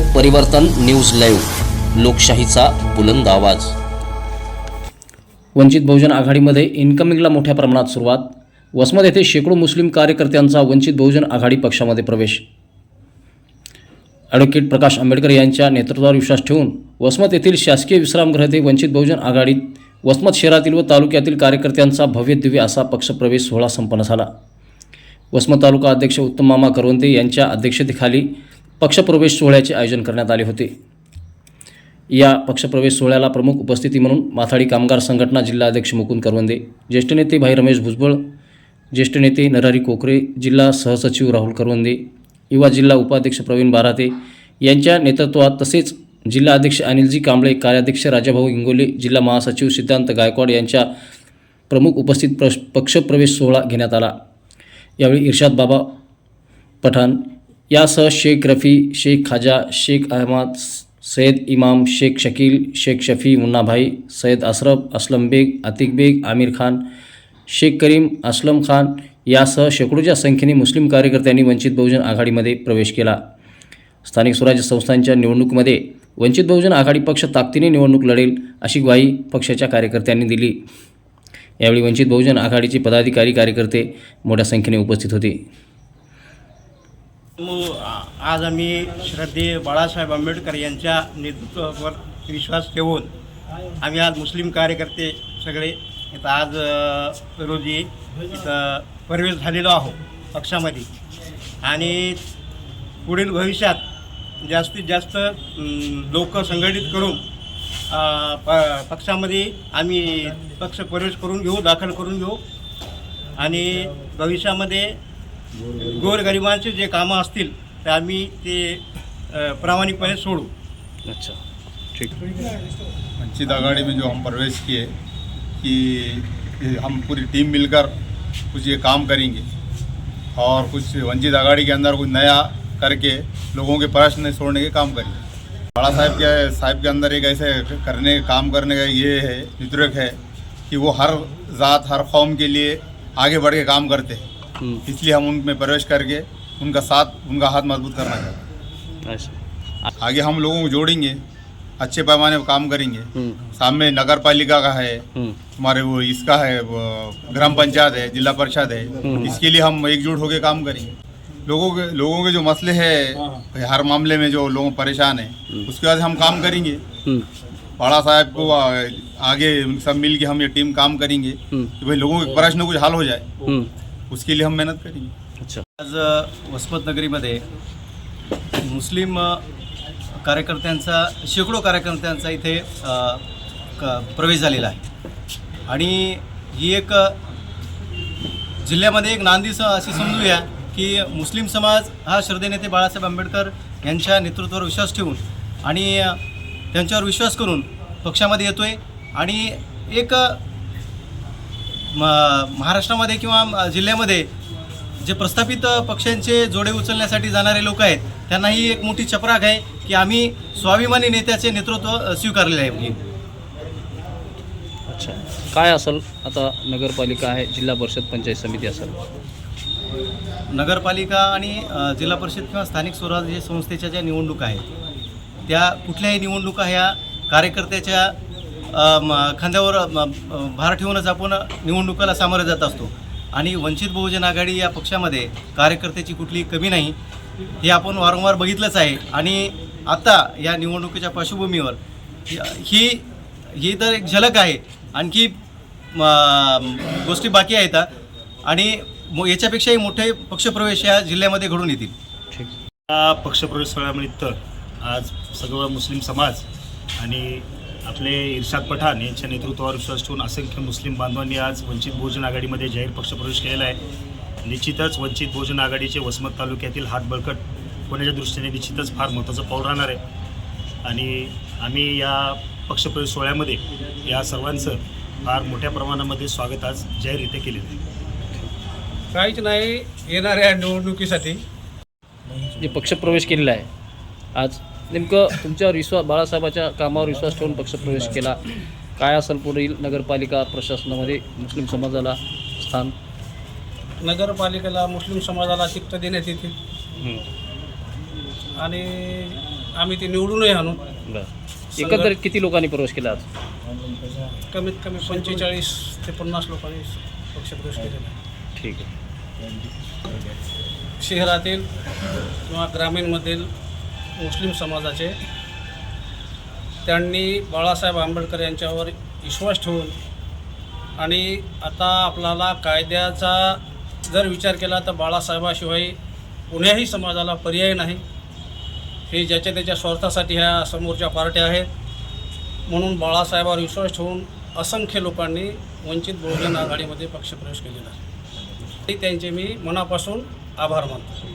लोक परिवर्तन news live लोकशाहीचा बुलंद आवाज. वंचित बहुजन आघाडीमध्ये इन्कमिंगला मोठ्या प्रमाणात सुरुवात. वसमत येथे शेकडो मुस्लिम कार्यकर्त्यांचा वंचित बहुजन आघाडी पक्षामध्ये प्रवेश. ॲडव्होकेट प्रकाश आंबेडकर यांच्या नेतृत्वावर विश्वास ठेवून वसमत येथील शासकीय विश्रामगृह ते वंचित बहुजन आघाडीत वसमत शहरातील व तालुक्यातील कार्यकर्त्यांचा भव्य दिव्य असा पक्षप्रवेश सोहळा संपन्न झाला. वसमत तालुका अध्यक्ष उत्तम मामा करवंते यांच्या अध्यक्षतेखाली पक्षप्रवेश सोहळ्याचे आयोजन करण्यात आले होते. या पक्षप्रवेश सोहळ्याला प्रमुख उपस्थिती म्हणून माथाडी कामगार संघटना जिल्हाध्यक्ष मुकुंद करवंदे ज्येष्ठ नेते भाई रमेश भुजबळ ज्येष्ठ नेते नरहरी कोकरे जिल्हा सहसचिव राहुल करवंदे युवा जिल्हा उपाध्यक्ष प्रवीण बाराते यांच्या नेतृत्वात तसेच जिल्हा अध्यक्ष अनिलजी कांबळे कार्याध्यक्ष राजाभाऊ इंगोले जिल्हा महासचिव सिद्धांत गायकवाड यांच्या प्रमुख उपस्थित प्र पक्षप्रवेश सोहळा घेण्यात आला. यावेळी इर्शाद बाबा पठाण यासह शेख रफी शेख खाजा शेख अहमद सैयद इमाम शेख शकील शेख शफी मुन्नाभाई सैयद अशरफ असलम बेग अतिक बेग आमिर खान शेख करीम असलम खान यासह शेकडोच्या संख्येने मुस्लिम कार्यकर्त्यांनी वंचित बहुजन आघाडीमध्ये प्रवेश केला. स्थानिक स्वराज्य संस्थांच्या निवडणुकीमध्ये वंचित बहुजन आघाडी पक्ष ताकदीने निवडणूक लढेल अशी ग्वाही पक्षाच्या कार्यकर्त्यांनी दिली. यावेळी वंचित बहुजन आघाडीचे पदाधिकारी कार्यकर्ते मोठ्या संख्येने उपस्थित होते. आज आम्ही श्रद्धेय बाळासाहेब आंबेडकर यांच्या नेतृत्वावर विश्वास ठेवून आम्ही आज मुस्लिम कार्यकर्ते सगळे इथं आज रोजी इथं प्रवेश झालेलो आहोत पक्षामध्ये. आणि पुढील भविष्यात जास्तीत जास्त लोक संघटित करून प पक्षामध्ये आम्ही पक्ष प्रवेश करून घेऊ दाखल करून घेऊ. आणि भविष्यामध्ये गोरगरिबांचे जे कामं असतील ते आम्ही ते प्रामाणिकपणे सोडू. अच्छा. ठीक. वंचित आघाड़ी में जो हम प्रवेश किए कि हम पूरी टीम मिलकर कुछ ये काम करेंगे और कुछ वंचित आघाड़ी के अंदर कुछ नया करके लोगों के प्रश्न छोड़ने के काम करेंगे। बाला साहब के साहब के अंदर एक ऐसे करने काम करने का ये है विद्रक है कि वो हर ज़ात हर कौम के लिए आगे बढ़ के काम करते हैं। इसलिए हम उनमें प्रवेश करके उनका साथ उनका हाथ मज़बूत करना चाहते हैं। आगे हम लोगों को जोड़ेंगे अच्छे पैमाने पर काम करेंगे। सामने नगर पालिका का है हमारे वो इसका है वो ग्राम पंचायत है जिला परिषद है। इसके लिए हम एकजुट होकर काम करेंगे। लोगों के लोगों के जो मसले हैं हर मामले में जो लोग परेशान हैं उसके बाद हम काम करेंगे। बाड़ा साहब को आगे सब मिल के हम ये टीम काम करेंगे। कि भाई लोगों के प्रश्न कुछ हल हो जाए। उसके लिए हम मेहनत करेंगे। अच्छा। आज वसमत नगरीमध्ये मुस्लिम कार्यकर्त्यांचा शेकडो कार्यकर्त्यांचा इथे प्रवेश झालेला आहे. आणि ही एक जिल्ह्यामध्ये एक नांदी स अशी समजूया की मुस्लिम समाज हा श्रद्धेनेते बाळासाहेब आंबेडकर यांच्या नेतृत्वावर विश्वास ठेवून आणि त्यांच्यावर विश्वास करून पक्षामध्ये येतो आहे आणि एक म- महाराष्ट्रामध्ये किंवा जिल्ह्यामध्ये जे प्रस्थापित पक्षांचे जोडे उचलण्यासाठी जाणारे लोक आहेत त्यांनाही एक मोठी चपराक आहे की आम्ही स्वाभिमानी नेत्याचे नेतृत्व स्वीकारलेले आहे. अच्छा. काय असेल? आता नगरपालिका आहे जिल्हा परिषद पंचायत समिती असेल. नगरपालिका आणि जिल्हा परिषद किंवा स्थानिक स्वराज्य संस्थेच्या ज्या निवडणुका आहेत त्या कुठल्याही निवडणुका ह्या कार्यकर्त्याच्या खांद्यावर भार ठेवूनच आपण निवडणुकाला सामोरे जात असतो. आणि वंचित बहुजन आघाडी या पक्षामध्ये कार्यकर्त्याची कुठली कमी नाही. हे आपण वारंवार बघितलंच आहे. आणि आता या निवडणुकीच्या पार्श्वभूमीवर ही ही तर एक झलक आहे. आणखी गोष्टी बाकी आहेत आणि मो- याच्यापेक्षाही मोठे पक्षप्रवेश या जिल्ह्यामध्ये घडून येतील. ठीक. या पक्षप्रवेश सोहळ्यानिमित्त आज सगळं मुस्लिम समाज आणि आपले इर्शाद पठाण यांच्या नेतृत्वावर विश्वास ठेवून असंख्य मुस्लिम बांधवांनी आज वंचित बहुजन आघाडीमध्ये जाहीर पक्षप्रवेश केलेला आहे. निश्चितच वंचित बहुजन आघाडीचे वसमत तालुक्यातील हात बळकट होण्याच्या दृष्टीने निश्चितच फार महत्त्वाचं पाऊल राहणार आहे. आणि आम्ही या पक्षप्रवेश सोहळ्यामध्ये या सर्वांचं फार मोठ्या प्रमाणामध्ये स्वागत आज जाहीररित्या केलेलं आहे. काहीच नाही येणाऱ्या निवडणुकीसाठी. जे पक्षप्रवेश केलेला आहे आज नेमकं तुमच्यावर विश्वास बाळासाहेबाच्या कामावर विश्वास ठेवून पक्षप्रवेश केला. काय असेल पुढील नगरपालिका प्रशासनामध्ये? मुस्लिम समाजाला स्थान? नगरपालिकेला मुस्लिम समाजाला शिक्त देण्यात येतील हं. आणि आम्ही ते निवडूनही आणू. बरं. एकंदरीत किती लोकांनी प्रवेश केला आज? कमीत कमी पंचेचाळीस ते पन्नास लोकांनी पक्षप्रवेश केलेला आहे. ठीक आहे. शहरातील किंवा ग्रामीणमधील मुस्लिम समाजाचे. त्यांनी बाळासाहेब आंबेडकर यांच्यावर विश्वास ठेवून आणि आता आपल्याला कायद्याचा जर विचार केला तर बाळासाहेबाशिवाय कुण्याही समाजाला पर्याय नाही. हे ज्याच्या त्याच्या स्वार्थासाठी ह्या समोरच्या पार्ट्या आहेत. म्हणून बाळासाहेबावर विश्वास ठेवून असंख्य लोकांनी वंचित बहुजन आघाडीमध्ये पक्षप्रवेश केलेला आहे. त्यांचे मी मनापासून आभार मानतो.